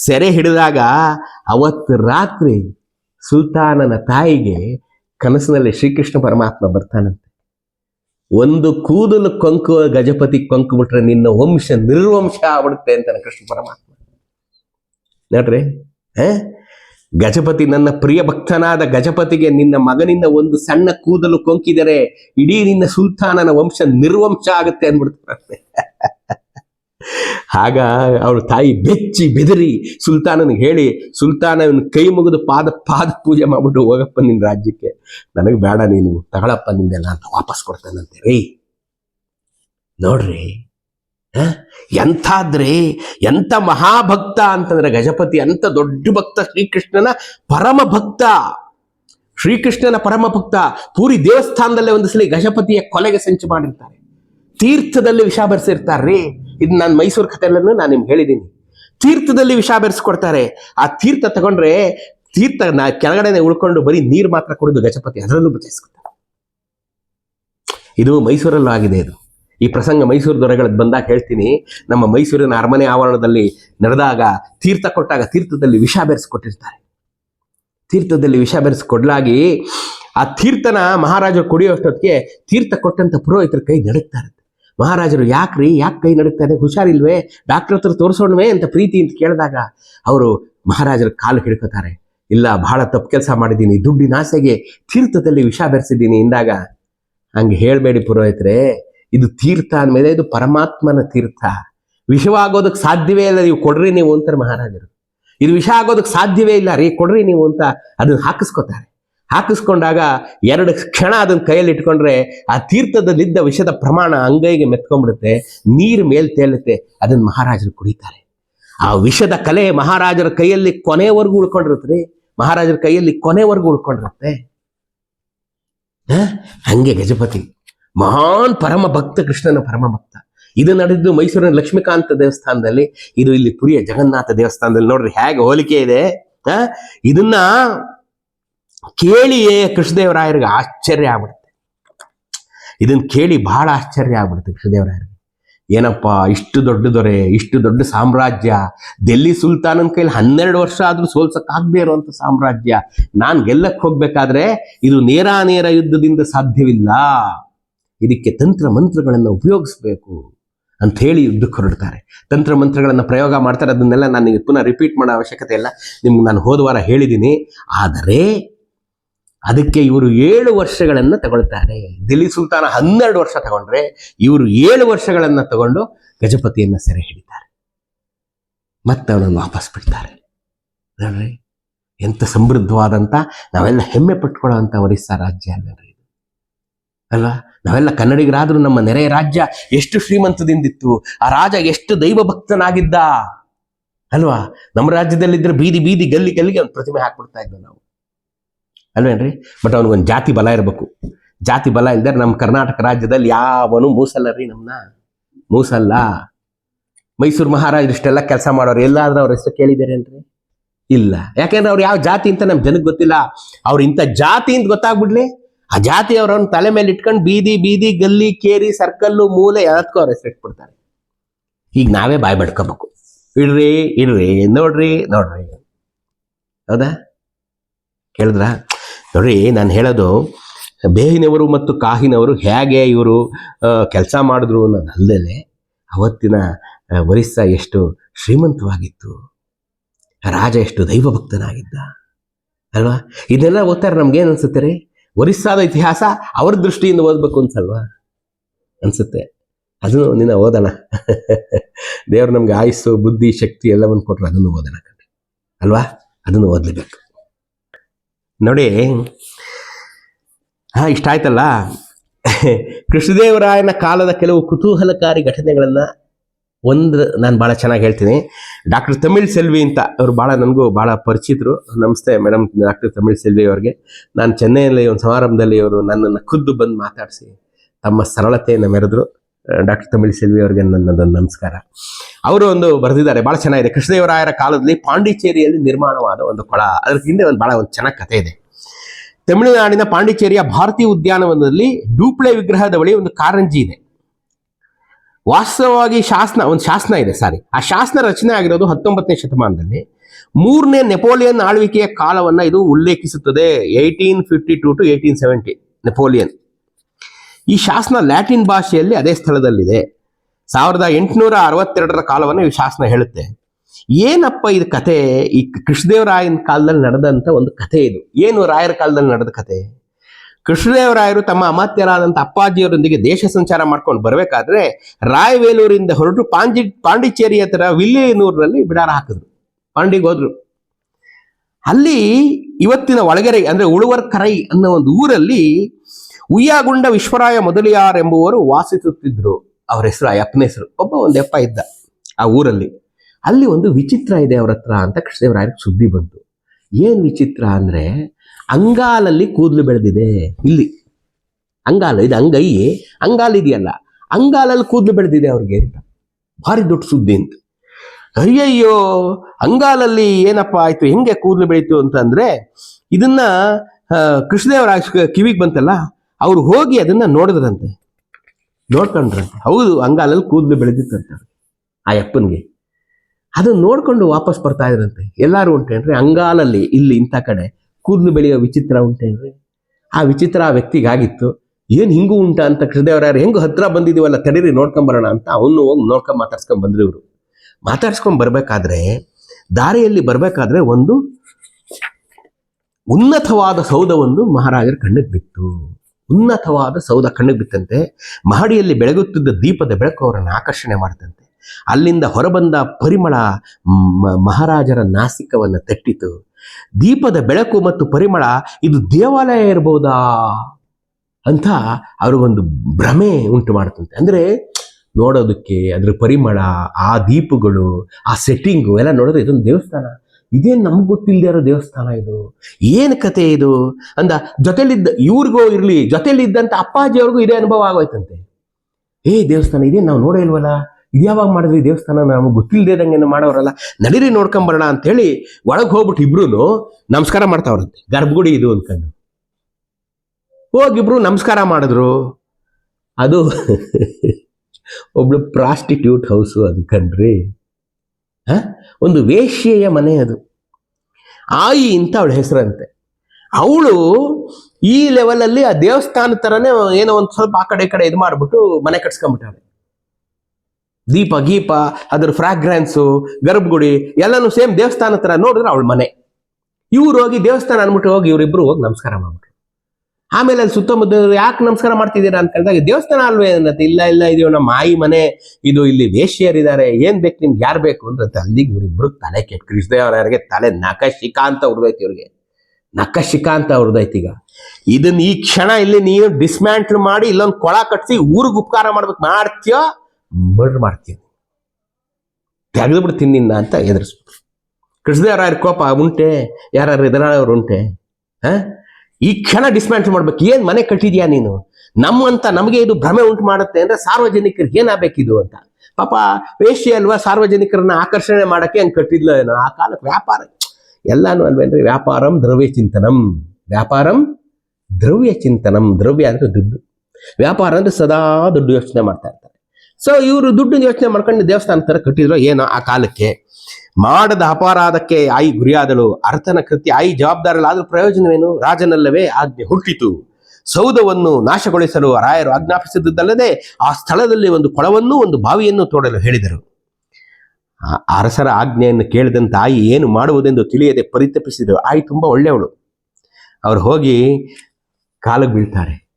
ಸೆರೆ ಹಿಡಿದಾಗ ಅವತ್ತು ರಾತ್ರಿ ಸುಲ್ತಾನನ ತಾಯಿಗೆ ಕನಸಿನಲ್ಲಿ ಶ್ರೀಕೃಷ್ಣ ಪರಮಾತ್ಮ ಬರ್ತಾನಂತೆ. ಒಂದು ಕೂದಲು ಕೊಂಕು, ಗಜಪತಿ ಕೊಂಕು ಬಿಟ್ರೆ ನಿನ್ನ ವಂಶ ನಿರ್ವಂಶ ಆಗ್ಬಿಡುತ್ತೆ ಅಂತಾನೆ ಕೃಷ್ಣ ಪರಮಾತ್ಮ. ನೋಡ್ರಿ ಆ? ಗಜಪತಿ ನನ್ನ ಪ್ರಿಯ ಭಕ್ತನಾದ ಗಜಪತಿಗೆ ನಿನ್ನ ಮಗನಿಂದ ಒಂದು ಸಣ್ಣ ಕೂದಲು ಕೊಂಕಿದರೆ ಇಡೀ ನಿನ್ನ ಸುಲ್ತಾನನ ವಂಶ ನಿರ್ವಂಶ ಆಗುತ್ತೆ ಅಂದ್ಬಿಡ್ತಾರೆ. ಆಗ ಅವಳು ತಾಯಿ ಬೆಚ್ಚಿ ಬೆದರಿ ಸುಲ್ತಾನನಿಗೆ ಹೇಳಿ ಸುಲ್ತಾನ ಇವನ್ ಕೈ ಮುಗಿದು ಪಾದ ಪಾದ ಪೂಜೆ ಮಾಡ್ಬಿಟ್ಟು ಹೋಗಪ್ಪ ನಿನ್ನ ರಾಜ್ಯಕ್ಕೆ. ನನಗೆ ಬೇಡ ನೀನು, ತಗೊಳಪ್ಪ ನಿಂದೆಲ್ಲ ಅಂತ ವಾಪಸ್ ಕೊಡ್ತಾನಂತೆ. ರೀ ನೋಡ್ರಿ? ಎಂಥಾದ್ರಿ ಎಂಥ ಮಹಾಭಕ್ತ ಅಂತಂದ್ರೆ ಗಜಪತಿ ಅಂತ ದೊಡ್ಡ ಭಕ್ತ ಶ್ರೀಕೃಷ್ಣನ ಪರಮ ಭಕ್ತ. ಶ್ರೀಕೃಷ್ಣನ ಪರಮ ಭಕ್ತ. ಪೂರಿ ದೇವಸ್ಥಾನದಲ್ಲೇ ಒಂದು ಸಲ ಗಜಪತಿಯ ಕೊಲೆಗೆ ಸಂಚು ಮಾಡಿರ್ತಾರೆ. ತೀರ್ಥದಲ್ಲಿ ವಿಷ ಬೆರೆಸಿರ್ತಾರ್ರಿ ಇದು ನಾನು ಮೈಸೂರು ಕಥೆಗಳನ್ನು ನಾನು ನಿಮ್ಗೆ ಹೇಳಿದ್ದೀನಿ. ತೀರ್ಥದಲ್ಲಿ ವಿಷ ಬೆರೆಸ್ಕೊಡ್ತಾರೆ. ಆ ತೀರ್ಥ ತಗೊಂಡ್ರೆ ತೀರ್ಥ ನಾ ಕೆಳಗಡೆನೆ ಉಳ್ಕೊಂಡು ಬರೀ ನೀರು ಮಾತ್ರ ಕುಡಿದು ಗಜಪತಿ ಅದರಲ್ಲೂ ಬಚಾಯಿಸ್ಕೊತಾರೆ ಇದು ಮೈಸೂರಲ್ಲೂ ಆಗಿದೆ ಇದು. ಈ ಪ್ರಸಂಗ ಮೈಸೂರು ದೊರೆಗಳದ್ದು ಬಂದಾಗ ಹೇಳ್ತೀನಿ, ನಮ್ಮ ಮೈಸೂರಿನ ಅರಮನೆ ಆವರಣದಲ್ಲಿ ನಡೆದಾಗ ತೀರ್ಥ ಕೊಟ್ಟಾಗ ತೀರ್ಥದಲ್ಲಿ ವಿಷ ಬೆರೆಸಿಕೊಟ್ಟಿರ್ತಾರೆ. ತೀರ್ಥದಲ್ಲಿ ವಿಷ ಬೆರೆಸಿಕೊಡ್ಲಾಗಿ ಆ ತೀರ್ಥನ ಮಹಾರಾಜರು ಕುಡಿಯೋಷ್ಟೊತ್ತಿಗೆ ತೀರ್ಥ ಕೊಟ್ಟಂತ ಪುರೋಹಿತರ ಕೈ ನಡುಕ್ತಾರೆ ಮಹಾರಾಜರು, ಯಾಕ್ರಿ, ಯಾಕೆ ಕೈ ನಡುಕ್ತಾರೆ ಹುಷಾರಿಲ್ವೇ? ಡಾಕ್ಟರ್ ಹತ್ರ ತೋರಿಸೋಣವೇ? ಅಂತ ಪ್ರೀತಿ ಅಂತ ಕೇಳಿದಾಗ ಅವರು ಮಹಾರಾಜರ ಕಾಲು ಹಿಡ್ಕೋತಾರೆ. ಇಲ್ಲ, ಬಹಳ ತಪ್ಪು ಕೆಲಸ ಮಾಡಿದ್ದೀನಿ. ದುಡ್ಡಿನ ಆಸೆಗೆ ತೀರ್ಥದಲ್ಲಿ ವಿಷ ಬೆರೆಸಿದ್ದೀನಿ. ಇಂದಾಗ ಹಂಗೆ ಹೇಳಬೇಡಿ ಪುರೋಹಿತರೆ. ಇದು ತೀರ್ಥ ಅಂದಮೇಲೆ ಇದು ಪರಮಾತ್ಮನ ತೀರ್ಥ. ವಿಷವಾಗೋದಕ್ಕೆ ಸಾಧ್ಯವೇ ಇಲ್ಲ, ನೀವು ಕೊಡ್ರಿ ನೀವು ಅಂತಾರೆ ಮಹಾರಾಜರು. ಇದು ವಿಷ ಆಗೋದಕ್ಕೆ ಸಾಧ್ಯವೇ ಇಲ್ಲ, ರೀ ಕೊಡ್ರಿ ನೀವು ಅಂತ ಅದನ್ನ ಹಾಕಿಸ್ಕೊತಾರೆ. ಹಾಕಿಸ್ಕೊಂಡಾಗ ಎರಡು ಕ್ಷಣ ಅದನ್ನ ಕೈಯಲ್ಲಿ ಇಟ್ಕೊಂಡ್ರೆ ಆ ತೀರ್ಥದಲ್ಲಿದ್ದ ವಿಷದ ಪ್ರಮಾಣ ಅಂಗೈಗೆ ಮೆತ್ಕೊಂಡ್ಬಿಡುತ್ತೆ, ನೀರು ಮೇಲ್ ತೇಲುತ್ತೆ, ಅದನ್ನ ಮಹಾರಾಜರು ಕುಡಿತಾರೆ. ಆ ವಿಷದ ಕಲೆ ಮಹಾರಾಜರ ಕೈಯಲ್ಲಿ ಕೊನೆವರೆಗೂ ಉಳ್ಕೊಂಡಿರುತ್ತೆ ಮಹಾರಾಜರ ಕೈಯಲ್ಲಿ ಕೊನೆವರೆಗೂ ಉಳ್ಕೊಂಡಿರುತ್ತೆ? ಹಂಗೆ ಗಜಪತಿ. ಮಹಾನ್ ಪರಮ ಭಕ್ತ ಕೃಷ್ಣನ ಪರಮ ಭಕ್ತ. ಇದು ನಡೆದಿದ್ದು ಮೈಸೂರಿನ ಲಕ್ಷ್ಮೀಕಾಂತ ದೇವಸ್ಥಾನದಲ್ಲಿ, ಇದು ಇಲ್ಲಿ ಪುರಿಯ ಜಗನ್ನಾಥ ದೇವಸ್ಥಾನದಲ್ಲಿ ನೋಡ್ರಿ ಹೇಗೆ ಹೋಲಿಕೆ ಇದೆ? ಇದನ್ನ ಕೇಳಿಯೇ ಕೃಷ್ಣದೇವರಾಯರಿಗೆ ಆಶ್ಚರ್ಯ ಆಗ್ಬಿಡುತ್ತೆ. ಇದನ್ನ ಕೇಳಿ ಬಹಳ ಆಶ್ಚರ್ಯ ಆಗ್ಬಿಡುತ್ತೆ ಕೃಷ್ಣದೇವರಾಯರಿಗೆ. ಏನಪ್ಪ, ಇಷ್ಟು ದೊಡ್ಡ ದೊರೆ, ಇಷ್ಟು ದೊಡ್ಡ ಸಾಮ್ರಾಜ್ಯ ಡೆಲ್ಲಿ ಸುಲ್ತಾನನ ಕೈಲಿ ಹನ್ನೆರಡು ವರ್ಷ ಆದ್ರೂ ಸೋಲ್ಸಕ್ಕಾಗದೇ ಇರುವಂತ ಸಾಮ್ರಾಜ್ಯ, ನಾನ್ ಗೆಲ್ಲಕ್ಕೆ ಹೋಗ್ಬೇಕಾದ್ರೆ ಇದು ನೇರಾನೇರ ಯುದ್ಧದಿಂದ ಸಾಧ್ಯವಿಲ್ಲ. ಇದಕ್ಕೆ ತಂತ್ರ ಮಂತ್ರಗಳನ್ನು ಉಪಯೋಗಿಸ್ಬೇಕು ಅಂತ ಹೇಳಿ ಯುದ್ಧಕ್ಕೆ ಹೊರಡ್ತಾರೆ. ತಂತ್ರ ಮಂತ್ರಗಳನ್ನು ಪ್ರಯೋಗ ಮಾಡ್ತಾರೆ. ಅದನ್ನೆಲ್ಲ ನನಗೆ ಪುನಃ ರಿಪೀಟ್ ಮಾಡೋ ಅವಶ್ಯಕತೆ ಇಲ್ಲ. ನಿಮ್ಗೆ ನಾನು ಹೋದ ವಾರ ಹೇಳಿದ್ದೀನಿ ಆದರೆ ಅದಕ್ಕೆ ಇವರು ಏಳು ವರ್ಷಗಳನ್ನು ತಗೊಳ್ತಾರೆ. ದಿಲ್ಲಿ ಸುಲ್ತಾನ ಹನ್ನೆರಡು ವರ್ಷ ತಗೊಂಡ್ರೆ ಇವರು ಏಳು ವರ್ಷಗಳನ್ನು ತಗೊಂಡು ಗಜಪತಿಯನ್ನ ಸೆರೆ ಹಿಡಿತಾರೆ. ಮತ್ತೆ ಅವನನ್ನು ವಾಪಸ್ ಬಿಡ್ತಾರೆ. ನೋಡ್ರಿ, ಎಂತ ಸಮೃದ್ಧವಾದಂತ ನಾವೆಲ್ಲ ಹೆಮ್ಮೆ ಪಟ್ಕೊಳ್ಳೋಂಥ ಒರಿಸ್ಸಾ ರಾಜ್ಯ ಇದು ಅಲ್ವಾ? ನಾವೆಲ್ಲ ಕನ್ನಡಿಗರಾದ್ರೂ ನಮ್ಮ ನೆರೆಯ ರಾಜ್ಯ ಎಷ್ಟು ಶ್ರೀಮಂತದಿಂದಿತ್ತು, ಆ ರಾಜ ಎಷ್ಟು ದೈವ ಭಕ್ತನಾಗಿದ್ದ ಅಲ್ವಾ? ನಮ್ಮ ರಾಜ್ಯದಲ್ಲಿದ್ರೆ ಬೀದಿ ಬೀದಿ ಗಲ್ಲಿ ಗಲ್ಲಿಗೆ ಒಂದು ಪ್ರತಿಮೆ ಹಾಕ್ಬಿಡ್ತಾ ಇದ್ದ ನಾವು. ಅಲ್ವೇನ್ರಿ? ಬಟ್ ಅವ್ನಿಗೊಂದು ಜಾತಿ ಬಲ ಇರಬೇಕು. ಜಾತಿ ಬಲ ಇಲ್ದರೆ ನಮ್ಮ ಕರ್ನಾಟಕ ರಾಜ್ಯದಲ್ಲಿ ಯಾವನು ಮೂಸಲ್ಲ ರೀ ನಮ್ಮನ್ನ ಮೂಸಲ್ಲ. ಮೈಸೂರು ಮಹಾರಾಜರು ಇಷ್ಟೆಲ್ಲ ಕೆಲಸ ಮಾಡೋರು, ಎಲ್ಲಾದ್ರೂ ಅವ್ರ ಹೆಸರು ಕೇಳಿದಾರೇನ್ರಿ ಇಲ್ಲ. ಯಾಕೆಂದ್ರೆ ಅವ್ರು ಯಾವ ಜಾತಿ ಅಂತ ನಮ್ ಜನಕ್ಕೆ ಗೊತ್ತಿಲ್ಲ. ಅವ್ರು ಇಂಥ ಜಾತಿ ಅಂತ ಗೊತ್ತಾಗ್ಬಿಡ್ಲಿ. ಆ ಜಾತಿ ಅವ್ರನ್ನ ತಲೆ ಮೇಲೆ ಇಟ್ಕೊಂಡು ಬೀದಿ ಬೀದಿ, ಗಲ್ಲಿ, ಕೇರಿ, ಸರ್ಕಲ್ಲು, ಮೂಲೆ ಎಲ್ಲದಕ್ಕೂ ಅವ್ರ ಹೆಸರು ಇಟ್ಬಿಡ್ತಾರೆ. ಈಗ ನಾವೇ ಬಾಯ್ ಬಡ್ಕೋಬೇಕು. ಇಡ್ರಿ ಇಡ್ರಿ, ನೋಡ್ರಿ ನೋಡ್ರಿ. ಹೌದಾ? ಕೇಳಿದ್ರ? ನೋಡ್ರಿ, ನಾನು ಹೇಳೋದು ಬೇಹಿನವರು ಮತ್ತು ಕಾಹಿನವರು ಹೇಗೆ ಇವರು ಕೆಲಸ ಮಾಡಿದ್ರು ಅನ್ನೋದಲ್ಲದೆ ಅವತ್ತಿನ ವರಿಸ ಎಷ್ಟು ಶ್ರೀಮಂತವಾಗಿತ್ತು. ರಾಜ ಎಷ್ಟು ದೈವಭಕ್ತನಾಗಿದ್ದ. ಅಲ್ವಾ? ಇದೆಲ್ಲ ಓದ್ತಾರೆ ನಮ್ಗೆ ಏನು ಅನ್ಸುತ್ತೆ ರೀ? ಒರಿಸ್ಸಾದ ಇತಿಹಾಸ ಅವ್ರ ದೃಷ್ಟಿಯಿಂದ ಓದ್ಬೇಕು ಅನ್ಸಲ್ವಾ? ಅನ್ಸುತ್ತೆ. ಅದನ್ನು ನಿನ್ನ ಓದೋಣ. ದೇವ್ರು ನಮ್ಗೆ ಆಯಸ್ಸು, ಬುದ್ಧಿ, ಶಕ್ತಿ ಎಲ್ಲವನ್ನು ಕೊಟ್ಟರೆ ಅದನ್ನು ಓದೋಣ. ಅಲ್ವಾ? ಅದನ್ನು ಓದ್ಲೇಬೇಕು. ನೋಡಿ, ಹಾ, ಇಷ್ಟ ಆಯ್ತಲ್ಲ? ಕೃಷ್ಣದೇವರಾಯನ ಕಾಲದ ಕೆಲವು ಕುತೂಹಲಕಾರಿ ಘಟನೆಗಳನ್ನ ಒಂದು ನಾನು ಭಾಳ ಚೆನ್ನಾಗಿ ಹೇಳ್ತೀನಿ. ಡಾಕ್ಟರ್ ತಮಿಳ್ ಸೆಲ್ವಿ ಅಂತ ಅವರು ಭಾಳ ನನಗೂ ಭಾಳ ಪರಿಚಿತರು. ನಮಸ್ತೆ ಮೇಡಮ್, ಡಾಕ್ಟರ್ ತಮಿಳ್ ಸೆಲ್ವಿ ಅವ್ರಿಗೆ. ನಾನು ಚೆನ್ನೈಯಲ್ಲಿ ಒಂದು ಸಮಾರಂಭದಲ್ಲಿ ಅವರು ನನ್ನನ್ನು ಖುದ್ದು ಬಂದು ಮಾತಾಡಿಸಿ ತಮ್ಮ ಸರಳತೆಯನ್ನು ಮೆರೆದ್ರು. ಡಾಕ್ಟರ್ ತಮಿಳ್ ಸೆಲ್ವಿ ಅವರಿಗೆ ನನ್ನದೊಂದು ನಮಸ್ಕಾರ. ಅವರು ಒಂದು ಬರೆದಿದ್ದಾರೆ, ಭಾಳ ಚೆನ್ನಾಗಿದೆ. ಕೃಷ್ಣದೇವರಾಯರ ಕಾಲದಲ್ಲಿ ಪಾಂಡಿಚೇರಿಯಲ್ಲಿ ನಿರ್ಮಾಣವಾದ ಒಂದು ಕೊಳ. ಅದರ ಹಿಂದೆ ಒಂದು ಭಾಳ ಒಂದು ಚೆನ್ನಾಗಿ ಕಥೆ ಇದೆ. ತಮಿಳುನಾಡಿನ ಪಾಂಡಿಚೇರಿಯ ಭಾರತೀಯ ಉದ್ಯಾನವನದಲ್ಲಿ ಡೂಪ್ಲೆ ವಿಗ್ರಹದ ಬಳಿ ಒಂದು ಕಾರಂಜಿ ಇದೆ. ವಾಸ್ತವವಾಗಿ ಶಾಸನ, ಒಂದು ಶಾಸನ ಇದೆ, ಸಾರಿ. ಆ ಶಾಸನ ರಚನೆ ಆಗಿರೋದು ಹತ್ತೊಂಬತ್ತನೇ ಶತಮಾನದಲ್ಲಿ. ಮೂರನೇ ನೆಪೋಲಿಯನ್ ಆಳ್ವಿಕೆಯ ಕಾಲವನ್ನ ಇದು ಉಲ್ಲೇಖಿಸುತ್ತದೆ, eighteen fifty two to eighteen seventy Napoleon. ಈ ಶಾಸನ ಲ್ಯಾಟಿನ್ ಭಾಷೆಯಲ್ಲಿ ಅದೇ ಸ್ಥಳದಲ್ಲಿದೆ. ಸಾವಿರದ ಎಂಟುನೂರ ಅರವತ್ತೆರಡರ ಕಾಲವನ್ನು ಈ ಶಾಸನ ಹೇಳುತ್ತೆ. ಏನಪ್ಪ ಇದು ಕತೆ ಈ ಕೃಷ್ಣದೇವರಾಯನ ಕಾಲದಲ್ಲಿ ನಡೆದಂತ ಒಂದು ಕಥೆ ಇದು. ಏನು ರಾಯರ ಕಾಲದಲ್ಲಿ ನಡೆದ ಕತೆ ಕೃಷ್ಣದೇವರಾಯರು ತಮ್ಮ ಅಮಾತ್ಯರಾದಂಥ ಅಪ್ಪಾಜಿಯವರೊಂದಿಗೆ ದೇಶ ಸಂಚಾರ ಮಾಡ್ಕೊಂಡು ಬರಬೇಕಾದ್ರೆ ರಾಯವೇಲೂರಿಂದ ಹೊರಟು ಪಾಂಡಿ, ಪಾಂಡಿಚೇರಿ ಹತ್ರ ವಿಲ್ಲಿಯನೂರಿನಲ್ಲಿ ಬಿಡಾರ ಹಾಕಿದ್ರು. ಪಾಂಡಿಗೆ ಹೋದ್ರು. ಅಲ್ಲಿ ಇವತ್ತಿನ ಒಳಗೆರೆ, ಅಂದ್ರೆ ಉಳುವರ್ ಕರೈ ಅನ್ನೋ ಒಂದು ಊರಲ್ಲಿ ಉಯ್ಯಾಗುಂಡ ವಿಶ್ವರಾಯ ಮೊದಲಿಯಾರ್ ಎಂಬುವರು ವಾಸಿಸುತ್ತಿದ್ರು. ಅವರ ಹೆಸರು ಅಪ್ಪನ ಹೆಸರು. ಒಬ್ಬ ಒಂದು ಎಪ್ಪ ಇದ್ದ ಆ ಊರಲ್ಲಿ. ಅಲ್ಲಿ ಒಂದು ವಿಚಿತ್ರ ಇದೆ ಅವರ ಹತ್ರ ಅಂತ ಕೃಷ್ಣದೇವರಾಯರಿಗೆ ಸುದ್ದಿ ಬಂತು. ಏನ್ ವಿಚಿತ್ರ ಅಂದ್ರೆ ಅಂಗಾಲಲ್ಲಿ ಕೂದಲು ಬೆಳೆದಿದೆ. ಇಲ್ಲಿ. ಅಂಗಾಲ, ಇದು ಅಂಗೈ ಅಂಗಾಲ ಇದೆಯಲ್ಲ. ಅಂಗಾಲಲ್ಲಿ ಕೂದಲು ಬೆಳೆದಿದೆ ಅವ್ರಿಗೆ. ಅಂತ ಭಾರಿ ದೊಡ್ಡ ಸುದ್ದಿ ಅಂತ. ಅಯ್ಯಯ್ಯೋ, ಅಂಗಾಲಲ್ಲಿ ಏನಪ್ಪ ಆಯ್ತು? ಹೆಂಗೆ ಕೂದಲು ಬೆಳೀತು ಅಂತಂದ್ರೆ ಇದನ್ನ ಕೃಷ್ಣದೇವರ ಕಿವಿಗೆ ಬಂತಲ್ಲ, ಅವ್ರು ಹೋಗಿ ಅದನ್ನ ನೋಡಿದ್ರಂತೆ. ನೋಡ್ಕೊಂಡ್ರಂತೆ. ಹೌದು, ಅಂಗಾಲಲ್ಲಿ ಕೂದಲು ಬೆಳೆದಿತ್ತಂತ. ಆ ಅಪ್ಪನಿಗೆ. ಅದನ್ನ ನೋಡ್ಕೊಂಡು ವಾಪಸ್ ಬರ್ತಾ ಇದ್ರಂತೆ. ಎಲ್ಲಾರು ಅಂದ್ರೆ ಅಂಗಾಲಲ್ಲಿ, ಇಲ್ಲಿ ಇಂಥ ಕಡೆ. ಕೂದಲು ಬೆಳೆಯೋ ವಿಚಿತ್ರ ಉಂಟೇನ್ರಿ ಆ ವಿಚಿತ್ರ ಆ ವ್ಯಕ್ತಿಗಾಗಿತ್ತು, ಏನು ಹಿಂಗೂ ಉಂಟ? ಅಂತ ಕೃಷ್ಣದೇವರಾಯರು ಹೆಂಗು ಹತ್ರ ಬಂದಿದೀವಲ್ಲ ತಡೀರಿ ನೋಡ್ಕೊಂಬರೋಣ ಅಂತ ಅವನು ಹೋಗಿ ನೋಡ್ಕೊಂಡು ಮಾತಾಡ್ಸ್ಕೊಂಡ್ ಬಂದ್ರು ಇವರು. ಮಾತಾಡ್ಸ್ಕೊಂಡು ಬರಬೇಕಾದ್ರೆ, ದಾರಿಯಲ್ಲಿ ಬರಬೇಕಾದ್ರೆ ಒಂದು ಉನ್ನತವಾದ ಸೌಧವೊಂದು ಮಹಾರಾಜರ ಕಣ್ಣಿಗೆ ಬಿತ್ತು. ಉನ್ನತವಾದ ಸೌಧ ಕಣ್ಣಿಗೆ ಬಿತ್ತಂತೆ. ಮಹಡಿಯಲ್ಲಿ ಬೆಳಗುತ್ತಿದ್ದ ದೀಪದ ಬೆಳಕು ಅವರನ್ನು ಆಕರ್ಷಣೆ ಮಾಡ್ತಂತೆ. ಅಲ್ಲಿಂದ ಹೊರಬಂದ ಪರಿಮಳ ಮಹಾರಾಜರ ನಾಸಿಕವನ್ನು ತಟ್ಟಿತು. ದೀಪದ ಬೆಳಕು ಮತ್ತು ಪರಿಮಳ, ಇದು ದೇವಾಲಯ ಇರಬಹುದಾ? ಅಂತ ಅವ್ರಿಗೊಂದು ಭ್ರಮೆ ಉಂಟು ಮಾಡ್ತಂತೆ ಅಂದ್ರೆ ನೋಡೋದಕ್ಕೆ ಅದ್ರ ಪರಿಮಳ, ಆ ದೀಪಗಳು, ಆ ಸೆಟ್ಟಿಂಗು ಎಲ್ಲ ನೋಡಿದ್ರೆ ಇದೊಂದು ದೇವಸ್ಥಾನ. ಇದೇನು ನಮ್ಗೆ ಗೊತ್ತಿಲ್ಲದೆ ಇರೋ ದೇವಸ್ಥಾನ ಇದು? ಏನು ಕತೆ ಇದು? ಅಂದ, ಜೊತೆಲಿದ್ದ, ಇವ್ರಿಗೂ ಇರಲಿ ಜೊತೆಲಿದ್ದಂಥ ಅಪ್ಪಾಜಿ ಅವ್ರಿಗೂ ಇದೇ ಅನುಭವ ಆಗೋಯ್ತಂತೆ. ಏ ದೇವಸ್ಥಾನ, ಇದೇನು ನಾವು ನೋಡೇ ಇಲ್ವಲ್ಲ? ಇದ್ಯಾವಾಗ ಮಾಡಿದ್ರಿ ದೇವಸ್ಥಾನ? ನಾವು ಗೊತ್ತಿಲ್ಲದಂಗೆ ಮಾಡೋರಲ್ಲ. ನಡೀರಿ ನೋಡ್ಕೊಂಬರೋಣ ಅಂತೇಳಿ ಒಳಗೆ ಹೋಗ್ಬಿಟ್ಟು ಇಬ್ರು ನಮಸ್ಕಾರ ಮಾಡ್ತಾವ್ರಂತೆ. ಗರ್ಭಗುಡಿ ಇದು ಅನ್ಕೊಂಡು ಹೋಗಿಬ್ರು ನಮಸ್ಕಾರ ಮಾಡಿದ್ರು. ಅದು ಒಬ್ಳು ಪ್ರಾಸ್ಟಿಟ್ಯೂಟ್ ಹೌಸು ಅನ್ಕಂಡ್ರಿ ಹ? ಒಂದು ವೇಶ್ಯೆಯ ಮನೆ ಅದು. ಆಯಿ ಅಂತ ಅವಳ ಹೆಸರಂತೆ. ಅವಳು ಈ ಲೆವೆಲಲ್ಲಿ ಆ ದೇವಸ್ಥಾನ ತರನೇ ಏನೋ ಒಂದು ಸ್ವಲ್ಪ ಆ ಕಡೆ ಈ ಕಡೆ ಇದು ಮಾಡ್ಬಿಟ್ಟು ಮನೆ ಕಟ್ಸ್ಕೊಂಡ್ಬಿಟ್ಟಾಳೆ ದೀಪ, ಗೀಪ, ಅದ್ರ ಫ್ರಾಗ್ರೆನ್ಸು ಗರ್ಭಗುಡಿ, ಎಲ್ಲನೂ ಸೇಮ್ ದೇವಸ್ಥಾನ ಹತ್ರ ನೋಡಿದ್ರೆ ಅವಳ ಮನೆ. ಇವ್ರು ಹೋಗಿ ದೇವಸ್ಥಾನ ಅಂದ್ಬಿಟ್ಟು ಹೋಗಿ ಇವರಿಬ್ರು ಹೋಗಿ ನಮಸ್ಕಾರ ಮಾಡ್ಬಿಟ್ರು. ಆಮೇಲೆ ಅಲ್ಲಿ ಸುತ್ತಮುತ್ತ ಯಾಕೆ ನಮಸ್ಕಾರ ಮಾಡ್ತಿದ್ದೀರಾ ಅಂತ ಕೇಳಿದಾಗ, ದೇವಸ್ಥಾನ ಅಲ್ವೇ ಅನ್ನತ್ತೆ. ಇಲ್ಲ ಇಲ್ಲ ಇದು ನಮ್ಮ ಮಾಯಿ ಮನೆ, ಇದು ಇಲ್ಲಿ ವೇಶ್ಯರಿದ್ದಾರೆ, ಏನ್ ಬೇಕು ನಿಮ್ಗೆ, ಯಾರು ಬೇಕು ಅಂದ್ರೆ ಅಲ್ಲಿಗೆ ಇವರಿಬ್ರು ತಲೆ ಕೆಟ್ಟ ಕೃಷ್ಣದೇವರಾಯರಿಗೆ ತಲೆ ನಖಶಿಖಾ ಅಂತ ಉರ್ದೈತಿ ಇವ್ರಿಗೆ. ನಖಶಿಖಾ ಅಂತ ಉರ್ದೈತಿ ಈಗ. ಇದನ್ನ ಈ ಕ್ಷಣ ಇಲ್ಲಿ ನೀನು ಡಿಸ್ಮ್ಯಾಂಟ್ಲ್ ಮಾಡಿ ಇಲ್ಲೊಂದು ಕೊಳ ಕಟ್ಸಿ ಊರಿಗೆ ಉಪಕಾರ ಮಾಡ್ಬೇಕು ಮಾಡ್ತೀಯೋ ಮರ್ಡರ್ ಮಾಡ್ತೀನಿ. ಬಿಟ್ಟು ನಿನ್ನ ಅಂತ ಎದುರಿಸ್ಬಿಟ್ರು ಕೃಷ್ಣದೇವರಾಯರ ಕೋಪ ಉಂಟೆ ಯಾರು ಎದುರಾಳವ್ರು ಉಂಟೆ, ಹಾಂ? ಈ ಕ್ಷಣ ಡಿಸ್ಮ್ಯಾಂಟಲ್ ಮಾಡ್ಬೇಕು. ಏನ್ ಮನೆ ಕಟ್ಟಿದ್ಯಾ ನೀನು? ನಮ್ಮಂತ ನಮಗೆ ಇದು ಭ್ರಮೆ ಉಂಟು ಮಾಡುತ್ತೆ ಅಂದ್ರೆ ಸಾರ್ವಜನಿಕರಿಗೆ ಏನಾಗಬೇಕಿದು ಅಂತ. ಪಾಪ, ವೇಶ್ಯ ಅಲ್ವಾ ಸಾರ್ವಜನಿಕರನ್ನ ಆಕರ್ಷಣೆ ಮಾಡೋಕ್ಕೆ ಹಂಗೆ ಕಟ್ಟಿದ್ಲ ಏನೋ ಆ ಕಾಲಕ್ಕೆ ವ್ಯಾಪಾರ. ಎಲ್ಲಾನು ಅಲ್ವೇನ್ರಿ? ವ್ಯಾಪಾರಂ ದ್ರವ್ಯ ಚಿಂತನಂ. ವ್ಯಾಪಾರಂ ದ್ರವ್ಯ ಚಿಂತನಂ. ದ್ರವ್ಯ ಅಂದ್ರೆ ದುಡ್ಡು. ವ್ಯಾಪಾರ ಅಂದ್ರೆ ಸದಾ ದುಡ್ಡು ಯೋಚನೆ ಮಾಡ್ತಾ ಇರ್ತಾರೆ. ಸೊ ಇವರು ದುಡ್ಡು ಯೋಚನೆ ಮಾಡ್ಕೊಂಡು ದೇವಸ್ಥಾನ ತರ ಕಟ್ಟಿದ್ರು. ಏನೋ ಆ ಕಾಲಕ್ಕೆ ಮಾಡದ ಅಪರಾಧಕ್ಕೆ ಆಯಿ ಗುರಿಯಾದಳು. ಅರ್ಥನ ಕೃತಿ ಆಯಿ ಜವಾಬ್ದಾರಲಾದ್ರೂ ಪ್ರಯೋಜನವೇನು? ರಾಜನಲ್ಲವೇ ಆಜ್ಞೆ ಹುಟ್ಟಿತು. ಸೌಧವನ್ನು ನಾಶಗೊಳಿಸಲು ರಾಯರು ಆಜ್ಞಾಪಿಸಿದ್ದಲ್ಲದೆ ಆ ಸ್ಥಳದಲ್ಲಿ ಒಂದು ಕೊಳವನ್ನು, ಒಂದು ಬಾವಿಯನ್ನು ತೋಡಲು ಹೇಳಿದರು. ಅರಸರ ಆಜ್ಞೆಯನ್ನು ಕೇಳಿದಂತ ಆಯಿ ಏನು ಮಾಡುವುದೆಂದು ತಿಳಿಯದೆ ಪರಿತಪಿಸಿದರು ಆಯಿ ತುಂಬಾ ಒಳ್ಳೆಯವಳು. ಅವ್ರು ಹೋಗಿ ಕಾಲಿಗೆ ಬೀಳ್ತಾರೆ.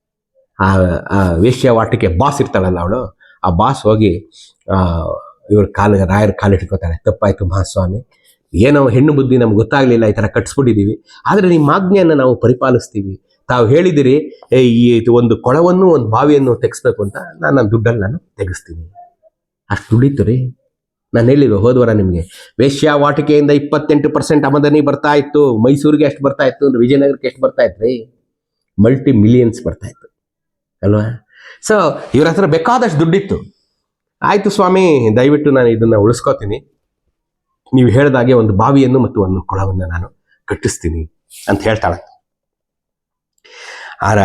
ಆ ಆ ವೇಶ್ಯವಾಟಿಕೆ ಬಾಸ್ ಇರ್ತಾಳಲ್ಲ ಅವಳು. ಆ ಬಾಸ್ ಹೋಗಿ ಇವ್ರು ಇವ್ರ ರಾಯರ್ ಕಾಲು ಹಿಡ್ಕೊತಾರೆ ತಪ್ಪಾಯಿತು ಮಹಾಸ್ವಾಮಿ. ಏನೋ ಹೆಣ್ಣು ಬುದ್ಧಿ ನಮ್ಗೆ ಗೊತ್ತಾಗಲಿಲ್ಲ, ಈ ಥರ ಕಟ್ಸ್ಬಿಟ್ಟಿದ್ದೀವಿ ಆದರೆ ನಿಮ್ಮ ಆಜ್ಞೆಯನ್ನು ನಾವು ಪರಿಪಾಲಿಸ್ತೀವಿ. ತಾವು ಹೇಳಿದಿರಿ ಈ ಒಂದು ಕೊಳವನ್ನು, ಒಂದು ಬಾವಿಯನ್ನು ತೆಗೆಸ್ಬೇಕು ಅಂತ ನಾನು ನನ್ನ ದುಡ್ಡಲ್ಲಿ ನಾನು ತೆಗೆಸ್ತೀನಿ. ಅಷ್ಟು ದುಡಿತು ರೀ. ನಾನು ಹೇಳಿಲ್ವ ಹೋದ್ವಾರ ನಿಮಗೆ ವೇಶ್ಯಾವಾಟಿಕೆಯಿಂದ ಇಪ್ಪತ್ತೆಂಟು ಪರ್ಸೆಂಟ್ ಆಮದನಿ ಬರ್ತಾ ಇತ್ತು. ಮೈಸೂರಿಗೆ ಎಷ್ಟು ಬರ್ತಾ ಇತ್ತು? ವಿಜಯನಗರಕ್ಕೆ ಎಷ್ಟು ಬರ್ತಾ ಇತ್ತು ರೀ? ಮಲ್ಟಿ ಮಿಲಿಯನ್ಸ್ ಬರ್ತಾ ಇತ್ತು. ಅಲ್ವಾ? ಸೊ ಇವ್ರ ಹತ್ರ ಬೇಕಾದಷ್ಟು ದುಡ್ಡಿತ್ತು. ಆಯಿತು ಸ್ವಾಮಿ, ದಯವಿಟ್ಟು ನಾನು ಇದನ್ನ ಉಳಿಸ್ಕೋತೀನಿ. ನೀವು ಹೇಳಿದಾಗೆ ಒಂದು ಬಾವಿಯನ್ನು ಮತ್ತು ಒಂದು ಕೊಳವನ್ನು ನಾನು ಕಟ್ಟಿಸ್ತೀನಿ ಅಂತ ಹೇಳ್ತಾಳೆ. ಆರ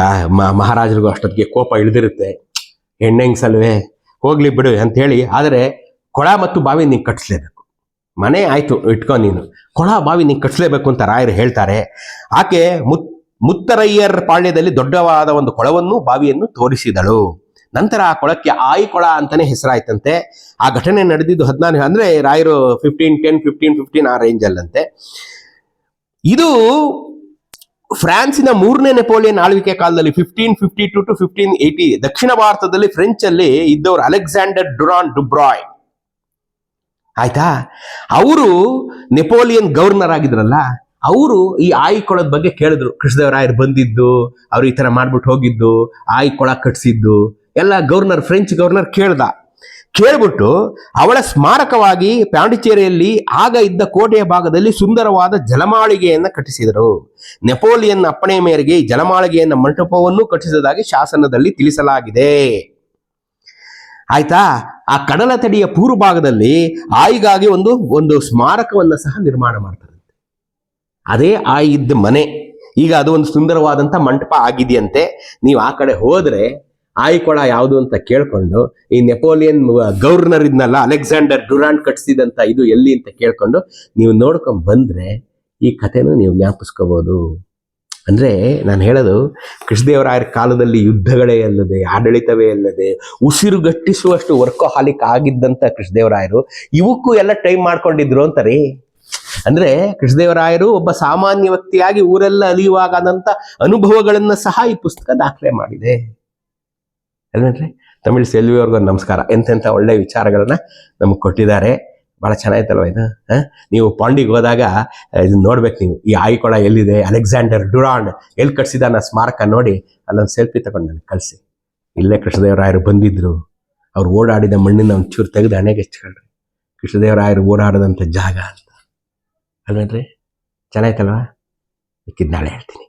ಮಹಾರಾಜರಿಗೂ ಅಷ್ಟೊತ್ತಿಗೆ ಕೋಪ ಇಳಿದಿರುತ್ತೆ. ಹೆಣ್ಣೆಂಗ್ಸಲ್ವೇ ಹೋಗ್ಲಿ ಬಿಡು ಅಂತ ಹೇಳಿ ಆದರೆ ಕೊಳ ಮತ್ತು ಬಾವಿ ನೀನು ಕಟ್ಟಿಸ್ಲೇಬೇಕು ಮನೆ ಆಯ್ತು, ಇಟ್ಕೊ ನೀನು. ಕೊಳ, ಬಾವಿ ನೀನು ಕಟ್ಟಿಸ್ಲೇಬೇಕು ಅಂತ ರಾಯರು ಹೇಳ್ತಾರೆ. ಆಕೆ ಮುತ್ ಮುತ್ತರಯ್ಯರ್ ಪಾಳ್ಯದಲ್ಲಿ ದೊಡ್ಡವಾದ ಒಂದು ಕೊಳವನ್ನು ಬಾವಿಯನ್ನು ತೋರಿಸಿದಳು. ನಂತರ ಆ ಕೊಳಕ್ಕೆ ಆಯಿ ಕೊಳ ಅಂತಾನೆ ಹೆಸರಾಯ್ತಂತೆ. ಆ ಘಟನೆ ನಡೆದಿದ್ದು ಹದಿನಾಲ್ಕು ಅಂದ್ರೆ ರಾಯರು ಫಿಫ್ಟೀನ್ ಟೆನ್ ಫಿಫ್ಟೀನ್ ಫಿಫ್ಟೀನ್ ಆ ರೇಂಜ್ ಅಲ್ಲಂತೆ ಇದು ಫ್ರಾನ್ಸಿನ ಮೂರನೇ ನೆಪೋಲಿಯನ್ ಆಳ್ವಿಕೆ ಕಾಲದಲ್ಲಿ fifteen fifty two to fifteen eighty ದಕ್ಷಿಣ ಭಾರತದಲ್ಲಿ ಫ್ರೆಂಚ್ ಅಲ್ಲಿ ಇದ್ದವರು ಅಲೆಕ್ಸಾಂಡರ್ ಡುರಾನ್ ಡುಬ್ರಾಯ್. ಆಯ್ತಾ? ಅವರು ನೆಪೋಲಿಯನ್ ಗವರ್ನರ್ ಆಗಿದ್ರಲ್ಲ? ಅವರು ಈ ಆಯಿ ಕೊಳದ ಬಗ್ಗೆ ಕೇಳಿದ್ರು. ಕೃಷ್ಣದೇವರಾಯರು ಬಂದಿದ್ದು, ಅವ್ರು ಈ ತರ ಮಾಡ್ಬಿಟ್ಟು ಹೋಗಿದ್ದು, ಆಯಿ ಕೊಳ ಕಟ್ಸಿದ್ದು, ಎಲ್ಲ ಗವರ್ನರ್, ಫ್ರೆಂಚ್ ಗವರ್ನರ್ ಕೇಳ್ದ. ಕೇಳ್ಬಿಟ್ಟು ಅವಳ ಸ್ಮಾರಕವಾಗಿ ಪಾಂಡಿಚೇರಿಯಲ್ಲಿ ಆಗ ಇದ್ದ ಕೋಟೆಯ ಭಾಗದಲ್ಲಿ ಸುಂದರವಾದ ಜಲಮಾಳಿಗೆಯನ್ನ ಕಟ್ಟಿಸಿದರು. ನೆಪೋಲಿಯನ್ ಅಪ್ಪಣೆ ಮೇರೆಗೆ ಈ ಜಲಮಾಳಿಗೆಯನ್ನ ಮಂಟಪವನ್ನು ಕಟ್ಟಿಸಿದಾಗಿ ಶಾಸನದಲ್ಲಿ ತಿಳಿಸಲಾಗಿದೆ. ಆಯ್ತಾ? ಆ ಕಡಲ ತಡಿಯ ಪೂರ್ವ ಭಾಗದಲ್ಲಿ ಆಯಿಗಾಗಿ ಒಂದು ಒಂದು ಸ್ಮಾರಕವನ್ನ ಸಹ ನಿರ್ಮಾಣ ಮಾಡ್ತಾರಂತೆ ಅದೇ ಆ ಇದ್ದ ಮನೆ. ಈಗ ಅದು ಒಂದು ಸುಂದರವಾದಂತ ಮಂಟಪ ಆಗಿದೆಯಂತೆ. ನೀವು ಆ ಕಡೆ ಹೋದ್ರೆ ಆಯ್ಕೊಳ ಯಾವುದು ಅಂತ ಕೇಳ್ಕೊಂಡು, ಈ ನೆಪೋಲಿಯನ್ ಗವರ್ನರ್ ಇದ್ನಲ್ಲ, ಅಲೆಕ್ಸಾಂಡರ್ ಡುರಾಂಡ್ ಕಟ್ಸಿದಂತ ಇದು ಎಲ್ಲಿ ಅಂತ ಕೇಳ್ಕೊಂಡು, ನೀವು ನೋಡ್ಕೊಂಡು ಬಂದ್ರೆ ಈ ಕಥೆನೂ ನೀವು ಜ್ಞಾಪಿಸ್ಕೋಬಹುದು ಅಂದ್ರೆ ನಾನು ಹೇಳೋದು, ಕೃಷ್ಣದೇವರಾಯರ ಕಾಲದಲ್ಲಿ ಯುದ್ಧಗಳೇ ಅಲ್ಲದೆ, ಆಡಳಿತವೇ ಅಲ್ಲದೆ ಉಸಿರುಗಟ್ಟಿಸುವಷ್ಟು ವರ್ಕೋಹಾಲಿಕ್ ಆಗಿದ್ದಂತ ಕೃಷ್ಣದೇವರಾಯರು, ಇವಕ್ಕೂ ಎಲ್ಲ ಟೈಮ್ ಮಾಡ್ಕೊಂಡಿದ್ರು ಅಂತಾರೆ. ಅಂದ್ರೆ ಕೃಷ್ಣದೇವರಾಯರು ಒಬ್ಬ ಸಾಮಾನ್ಯ ವ್ಯಕ್ತಿಯಾಗಿ ಊರೆಲ್ಲ ಅಲಿಯುವಾಗದಂತ ಅನುಭವಗಳನ್ನ ಸಹ ಈ ಪುಸ್ತಕ ದಾಖಲೆ ಮಾಡಿದೆ. ಅಲ್ವೇನ್ರಿ? ತಮಿಳ್ ಸೆಲ್ವಿ ಒಂದು ನಮಸ್ಕಾರ. ಎಂತೆಂಥ ಒಳ್ಳೆ ವಿಚಾರಗಳನ್ನ ನಮಗೆ ಕೊಟ್ಟಿದ್ದಾರೆ. ಬಹಳ ಚೆನ್ನಾಯ್ತಲ್ವ ಇದು? ನೀವು ಪಾಂಡಿಗೆ ಹೋದಾಗ ಇದನ್ನ ನೋಡ್ಬೇಕು ನೀವು. ಈ ಆಯ್ಕೊಳ ಎಲ್ಲಿದೆ? ಅಲೆಕ್ಸಾಂಡರ್ ಡುರಾಂಡ್ ಎಲ್ಲಿ ಕಟ್ಸಿದಾನ ಸ್ಮಾರಕ ನೋಡಿ ಅಲ್ಲೊಂದು ಸೆಲ್ಫಿ ತಗೊಂಡು ನನಗೆ ಕಳಿಸಿ. ಇಲ್ಲೇ ಕೃಷ್ಣದೇವರಾಯರು ಬಂದಿದ್ರು. ಅವ್ರು ಓಡಾಡಿದ ಮಣ್ಣಿನ ಒಂಚೂರು ತೆಗೆದು ಹಣೆಗೆ ಹಚ್ಕೊಳ್ರಿ ಕೃಷ್ಣದೇವರಾಯರು ಓಡಾಡದಂಥ ಜಾಗ ಅಂತ. ಅಲ್ವೇನ್ರಿ? ಚೆನ್ನಾಯ್ತಲ್ವಾ ಇಕ್ಕಿದ್ ನಾಳೆ ಹೇಳ್ತೀನಿ.